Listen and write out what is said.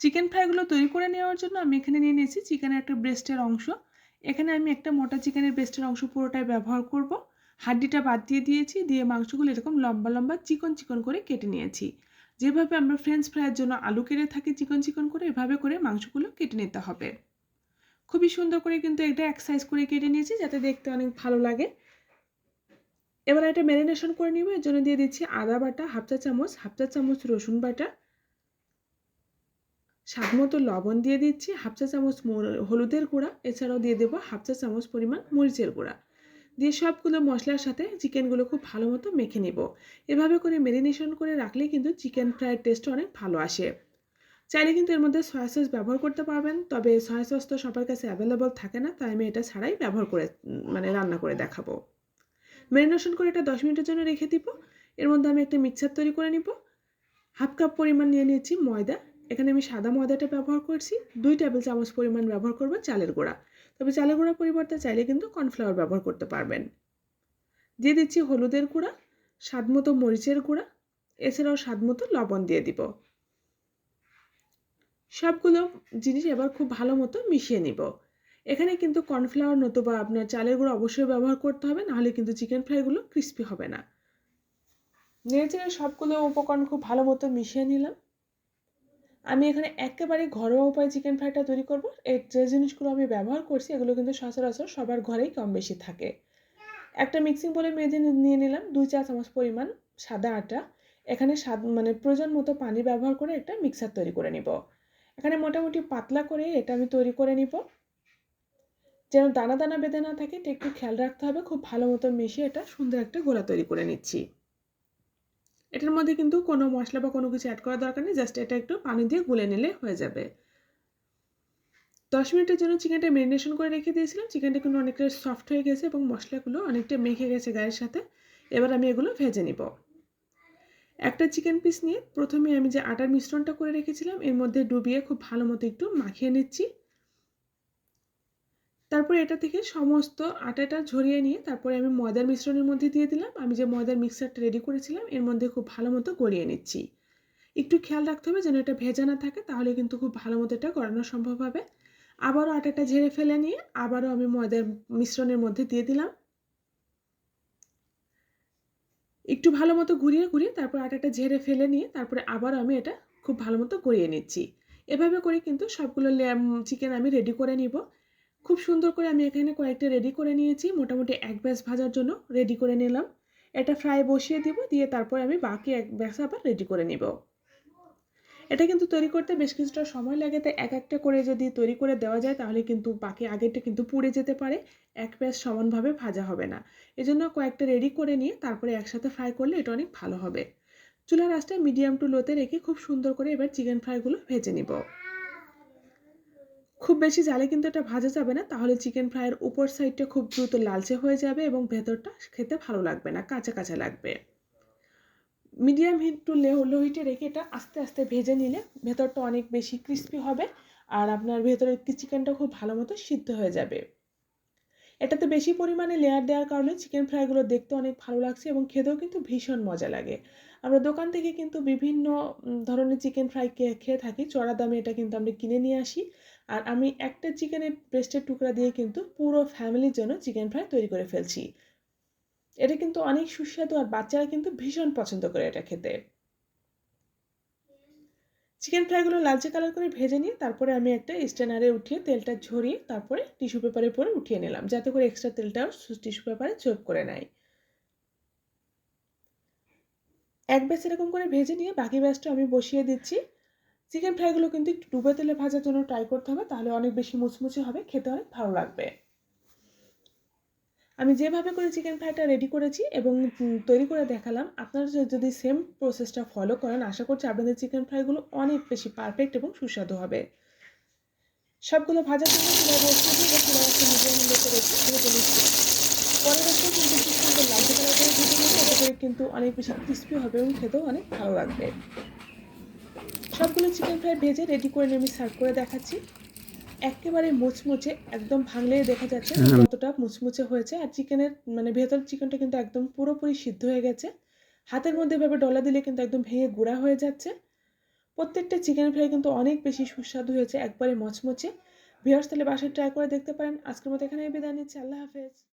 Chicken ফ্রাইগুলো তৈরি করে নেওয়ার জন্য আমি এখানে নিয়ে নিয়েছি চিকেনের একটা ব্রেস্টের অংশ। এখানে আমি একটা মোটা চিকেনের ব্রেস্টের অংশ পুরোটাই ব্যবহার করব। হাড্ডিটা বাদ দিয়ে দিয়েছি, দিয়ে মাংসগুলো এরকম লম্বা লম্বা চিকন চিকন করে কেটে নিয়েছি। যেভাবে আমরা ফ্রেঞ্চ ফ্রাইয়ের জন্য আলু কেটে থাকি চিকন চিকন করে, এভাবে করে মাংসগুলো কেটে নিতে হবে। খুবই সুন্দর করে কিন্তু এটা এক সাইজ করে কেটে নিয়েছি যাতে দেখতে অনেক ভালো লাগে। এবার এটা ম্যারিনেশন করে নিব, এর জন্য দিয়ে দিচ্ছি আদা বাটা, হাফ চা চামচ, হাফ চা চামচ রসুন বাটা স্বাদ মতো লবণ দিয়ে দিচ্ছি, হাফ চা চামচ হলুদের গুঁড়া, এছাড়াও দিয়ে দেবো হাফ চা চামচ পরিমাণ মরিচের গুঁড়া। দিয়ে সবগুলো মশলার সাথে চিকেনগুলো খুব ভালো মতো মেখে নিব। এভাবে করে মেরিনেশন করে রাখলে কিন্তু চিকেন ফ্রাইয়ের টেস্ট অনেক ভালো আসে। চাইলে কিন্তু এর মধ্যে সয়া সস ব্যবহার করতে পারবেন, তবে সয়া সস তো সবার কাছে অ্যাভেলেবল থাকে না, তাই আমি এটা ছাড়াই ব্যবহার করে মানে রান্না করে দেখাবো। ম্যারিনেশন করে এটা দশ মিনিটের জন্য রেখে দিব। এর মধ্যে আমি একটা মিক্সার তৈরি করে নিব। হাফ কাপ পরিমাণ নিয়ে নিয়েছি ময়দা এখানে আমি সাদা ময়দাটা ব্যবহার করছি, দুই টেবিল চামচ পরিমাণ ব্যবহার করব চালের গুঁড়া। তবে চালের গুঁড়া পরিবর্তে চাইলে কিন্তু কর্নফ্লাওয়ার ব্যবহার করতে পারবেন। দিয়ে দিচ্ছি হলুদের গুঁড়া, স্বাদ মতো মরিচের গুঁড়া, এছাড়াও স্বাদ মতো লবণ দিয়ে দিব। সবগুলো জিনিস এবার খুব ভালো মতো মিশিয়ে নিব। এখানে কিন্তু কর্নফ্লাওয়ার নতুবা আপনার চালের গুঁড়ো অবশ্যই ব্যবহার করতে হবে, নাহলে কিন্তু চিকেন ফ্রাইগুলো ক্রিস্পি হবে না। নেড়ে চেড়ে সবগুলো উপকরণ খুব ভালো মতো মিশিয়ে নিলাম। আমি এখানে একেবারে ঘরোয়া উপায়ে চিকেন ফ্রাইটা তৈরি করব। এর যে জিনিসগুলো আমি ব্যবহার করছি, এগুলো কিন্তু সচরাচর সবার ঘরেই কম বেশি থাকে। একটা মিক্সিং বলে মেজে নিয়ে নিলাম দুই চা চামচ পরিমাণ সাদা আটা। এখানে স্বাদ মানে প্রয়োজন মতো পানি ব্যবহার করে একটা মিক্সার তৈরি করে নিব। এখানে মোটামুটি পাতলা করে এটা আমি তৈরি করে নিব। যেন দানা দানা বেঁধে না থাকে এটা একটু খেয়াল রাখতে হবে। খুব ভালো মতো মিশিয়ে এটা সুন্দর একটা গোলা তৈরি করে নিচ্ছি। এটার মধ্যে কিন্তু কোনো মশলা বা কোনো কিছু অ্যাড করার দরকার নেই জাস্ট এটা একটু পানি দিয়ে গুলে নিলে হয়ে যাবে। দশ মিনিটের জন্য চিকেনটা ম্যারিনেশন করে রেখে দিয়েছিলাম। চিকেনটা কিন্তু অনেকটা সফট হয়ে গেছে এবং মশলাগুলো অনেকটা মেখে গেছে গায়ের সাথে। এবার আমি এগুলো ভেজে নিব। একটা চিকেন পিস নিয়ে প্রথমে আমি যে আটার মিশ্রণটা করে রেখেছিলাম, এর মধ্যে ডুবিয়ে খুব ভালো মতো একটু মাখিয়ে নিচ্ছি। তারপর এটা থেকে সমস্ত আটাটা ঝরিয়ে নিয়ে তারপরে আমি ময়দার মিশ্রণের মধ্যে দিয়ে দিলাম। আমি যে ময়দার মিক্সারটা রেডি করেছিলাম, এর মধ্যে খুব ভালো মতো গড়িয়ে নিচ্ছি। একটু খেয়াল রাখতে হবে যেন এটা ভেজা না থাকে, তাহলে কিন্তু খুব ভালো মতো এটা গড়ানো সম্ভব হবে। আবারও আটাটা ঝেড়ে ফেলে নিয়ে আবারও আমি ময়দার মিশ্রণের মধ্যে দিয়ে দিলাম। একটু ভালো মতো ঘুরিয়ে ঘুরিয়ে তারপর আটাটা ঝেড়ে ফেলে নিয়ে তারপরে আবার আমি এটা খুব ভালো মতো গড়িয়ে নিচ্ছি। এভাবে করে কিন্তু সবগুলো চিকেন আমি রেডি করে নিব। খুব সুন্দর করে আমি এখানে কয়েকটা রেডি করে নিয়েছি। মোটামুটি এক ব্যাস ভাজার জন্য রেডি করে নিলাম। এটা ফ্রাই বসিয়ে দিব, দিয়ে তারপর আমি বাকি এক ব্যাস আবার রেডি করে নিব। এটা কিন্তু তৈরি করতে বেশ কিছুটা সময় লাগে, তাই এক একটা করে যদি তৈরি করে দেওয়া যায়, তাহলে কিন্তু বাকি আগেরটা কিন্তু পুড়ে যেতে পারে। এক ব্যাস সমানভাবে ভাজা হবে না। এজন্য কয়েকটা রেডি করে নিয়ে তারপরে একসাথে ফ্রাই করলে এটা অনেক ভালো হবে। চুলার আঁচটা মিডিয়াম টু লোতে রেখে খুব সুন্দর করে এবার চিকেন ফ্রাইগুলো ভেজে নিব। খুব বেশি জালে কিন্তু এটা ভাজা যাবে না, তাহলে চিকেন ফ্রাইয়ের উপর সাইডটা খুব দ্রুত লালচে হয়ে যাবে এবং ভেতরটা খেতে ভালো লাগবে না, কাঁচা কাঁচা লাগবে। মিডিয়াম হিট টু লো হিটে রেখে এটা আস্তে আস্তে ভেজে নিলে ভেতরটা অনেক বেশি ক্রিস্পি হবে, আর আপনার ভেতরের চিকেনটা খুব ভালো মতো সিদ্ধ হয়ে যাবে। এটাতে বেশি পরিমাণে লেয়ার দেওয়ার কারণে চিকেন ফ্রাইগুলো দেখতে অনেক ভালো লাগছে এবং খেতেও কিন্তু ভীষণ মজা লাগে। আমরা দোকান থেকে কিন্তু বিভিন্ন ধরনের চিকেন ফ্রাই খেয়ে থাকি, চড়া দামে এটা কিন্তু আমরা কিনে নিয়ে আসি। আর আমি একটা চিকেনের ব্রেস্টের টুকরা দিয়ে কিন্তু পুরো ফ্যামিলির জন্য চিকেন ফ্রাই তৈরি করে ফেলছি। এটা কিন্তু অনেক সুস্বাদু আর বাচ্চারা কিন্তু ভীষণ পছন্দ করে এটা খেতে। চিকেন ফ্রাইগুলো লালচে কালার করে ভেজে নিয়ে তারপরে আমি একটা স্ট্যানারে উঠিয়ে তেলটা ঝরিয়ে তারপরে টিস্যু পেপারে পরে উঠিয়ে নিলাম। যাতে করে এক্সট্রা তেলটাও টিস্যু পেপারে চোপ করে নেয়। এক ব্যাচ এরকম করে ভেজে নিয়ে বাকি ব্যাচটা আমি বসিয়ে দিচ্ছি। চিকেন ফ্রাইগুলো কিন্তু একটু ডুবে তেলে ভাজার জন্য ট্রাই করতে হবে, তাহলে অনেক বেশি মুচমুচে হবে, খেতে অনেক ভালো লাগবে। আমি যেভাবে করে চিকেন ফ্রাইটা রেডি করেছি এবং তৈরি করে দেখালাম, আপনারা যদি সেম প্রসেসটা ফলো করেন, আশা করছি আপনাদের চিকেন ফ্রাইগুলো অনেক বেশি পারফেক্ট এবং সুস্বাদু হবে। সবগুলো ভাজার জন্য সুন্দর করে কিন্তু অনেক বেশি ক্রিস্পি হবে এবং খেতেও অনেক ভালো লাগবে। সবগুলো চিকেন ফ্রাই ভেজে রেডি করে নিয়ে আমি সার্ভ করে দেখাচ্ছি। একেবারে মুচমুচে একদম ভাঙলেই দেখা যাচ্ছে কতটা মুচমুচে হয়েছে। আর চিকেনের মানে ভেতর চিকেনটা কিন্তু একদম পুরোপুরি সিদ্ধ হয়ে গেছে। হাতের মধ্যে ভাবে ডলা দিলে কিন্তু একদম ভেঙে গুঁড়া হয়ে যাচ্ছে। প্রত্যেকটা চিকেন ফ্রাই কিন্তু অনেক বেশি সুস্বাদু হয়েছে একবারে মচমচে। ভিউয়ার্স তাহলে বাসায় ট্রাই করে দেখতে পারেন। আজকের মতো এখানে বিদায় নিচ্ছি। আল্লাহ হাফেজ।